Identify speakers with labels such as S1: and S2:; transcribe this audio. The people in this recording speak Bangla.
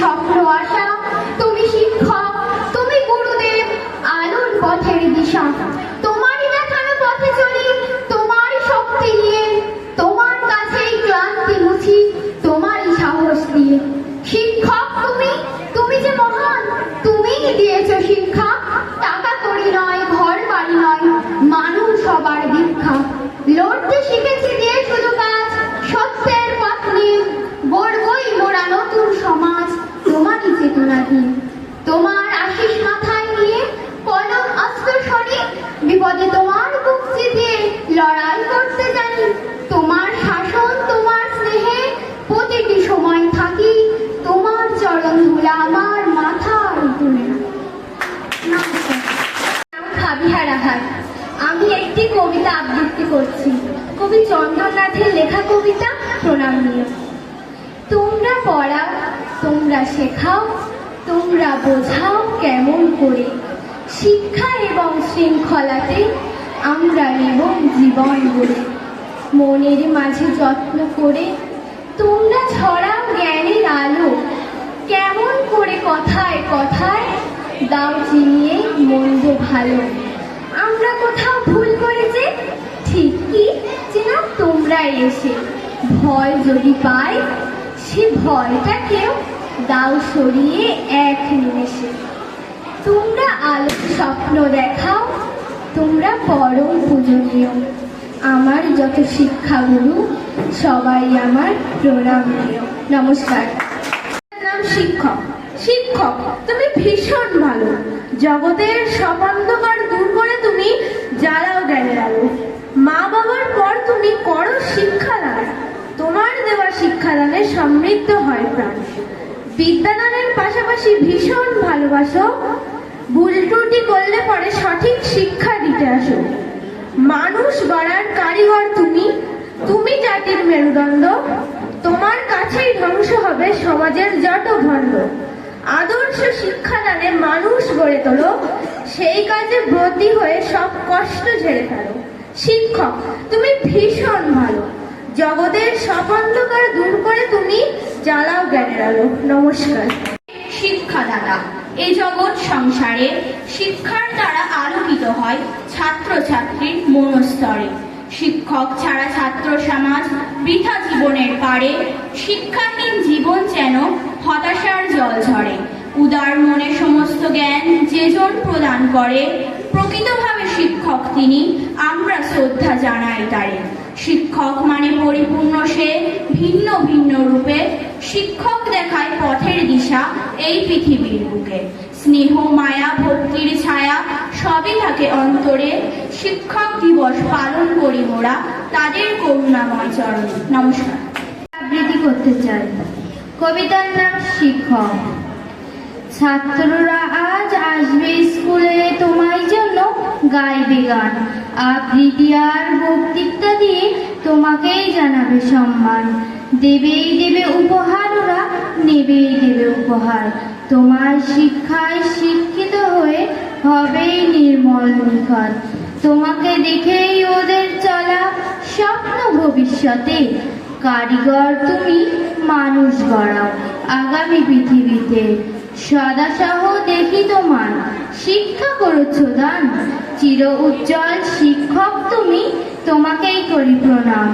S1: স্বপ্ন আশা তুমি শিক্ষক, তুমি গুরুদেব, আলোর পথের দিশা। তোমারই শক্তি নিয়ে, তোমার কাছেই ক্লান্তি মুছি, তোমারই সাহস দিয়ে। শিক্ষক তুমি তুমি যে মহান, তুমিই দিয়েছ চেতনাধীন তোমার আশিস মাথায় নিয়ে কলম অস্ত্র সরি বিপদে তোমার বুক লড়াই করতে জানি। তোমার শাসন, তোমার স্নেহে প্রতিটি সময় থাকি, তোমার চরণ ধুলা আমার মাথায় তুলে আমি একটি কবিতা আবৃত্তি করছি। কবি চন্দ্রনাথের লেখা কবিতা প্রণাম নিয়ে। তোমরা পড়াও তোমরা শেখাও, তোমরা বোঝাও কেমন করে। শিক্ষা এবং শৃঙ্খলাতে আমরা নেব জীবন গড়ে মনের মাঝে যত্ন করে তোমরা ছড়াও জ্ঞানের আলো। কেমন করে কথায় কথায় দাও চিনিয়ে মন্দ ভালো। আমরা কোথাও ভুল করেছি? ঠিক কি? যে না তোমরা এসে ভয় যদি পাই সে ভয়টাকেও দাও সরিয়ে এক নিমেষে। তোমরা আলোর স্বপ্ন দেখাও, তোমরা পরম পূজনীয়। আমার যত শিক্ষাগুরু, সবাই আমার প্রণাম নমস্কার।
S2: নাম শিক্ষক। শিক্ষক, তুমি ভীষণ ভালো। জগতের সব অন্ধকার দূর করে তুমি জ্বালাও জ্ঞানের আলো মা বাবার পর তুমি করো দেওয়া শিক্ষাদানে সমৃদ্ধ হয় প্রাণ। বিদ্যাদানের পাশাপাশি ভীষণ ভালোবাসো। ভুল ত্রুটি করলে পরে সঠিক শিক্ষা দিতে আসো। মানুষ গড়ার কারিগর তুমি। তুমি জাতির মেরুদণ্ড। তোমার কাছেই ধ্বংস হবে সমাজের যত ভণ্ড। আদর্শ শিক্ষাদানে মানুষ গড়ে তোলো। সেই কাজে ব্রতী হয়ে সব কষ্ট ঝেড়ে ফেলো। শিক্ষক, তুমি ভীষণ ভালো। জগতের সব অন্ধকার দূর করে তুমি জ্বালাও জ্ঞানের আলো। নমস্কার।
S3: শিক্ষাদাতা, এ জগৎ সংসারে শিক্ষার দ্বারা আলোকিত হয় ছাত্রছাত্রীর মনস্তরে। শিক্ষক ছাড়া ছাত্র সমাজ বৃথা জীবনের পারে শিক্ষাহীন জীবন যেন হতাশার জল ঝরে। উদার মনে সমস্ত জ্ঞান যেজন প্রদান করে, প্রকৃতভাবে শিক্ষক তিনি, আমরা শ্রদ্ধা জানাই তারে। শিক্ষক মানে পরিপূর্ণ সে ভিন্ন ভিন্ন রূপে। শিক্ষক দেখায় পথের দিশা এই পৃথিবীর বুকে। স্নেহ, মায়া, ভক্তির ছায়া সবই থাকে অন্তরে। শিক্ষক দিবস পালন করি মোরা তাদের করুণাময় চরণে। নমস্কার।
S1: আবৃত্তি করতে চাই। কবিতার নাম শিক্ষক। ছাত্ররা আজ আসবে গাইবে গান আবৃত্তি আর বক্তৃতা দিয়ে তোমাকেই জানাবে সম্মান। দেবেই দেবে উপহার, ওরা নেবেই দেবে উপহার। তোমার শিক্ষায় শিক্ষিত হয়ে হবেই নির্মল নিখর। তোমাকে দেখেই ওদের চলা স্বপ্ন ভবিষ্যতে। কারিগর তুমি, মানুষ গড়াও আগামী পৃথিবীতে। সদাসহ দেখি তোমার শিক্ষা করেছ দান চির উজ্জ্বল শিক্ষক তুমি তোমাকেই করি প্রণাম।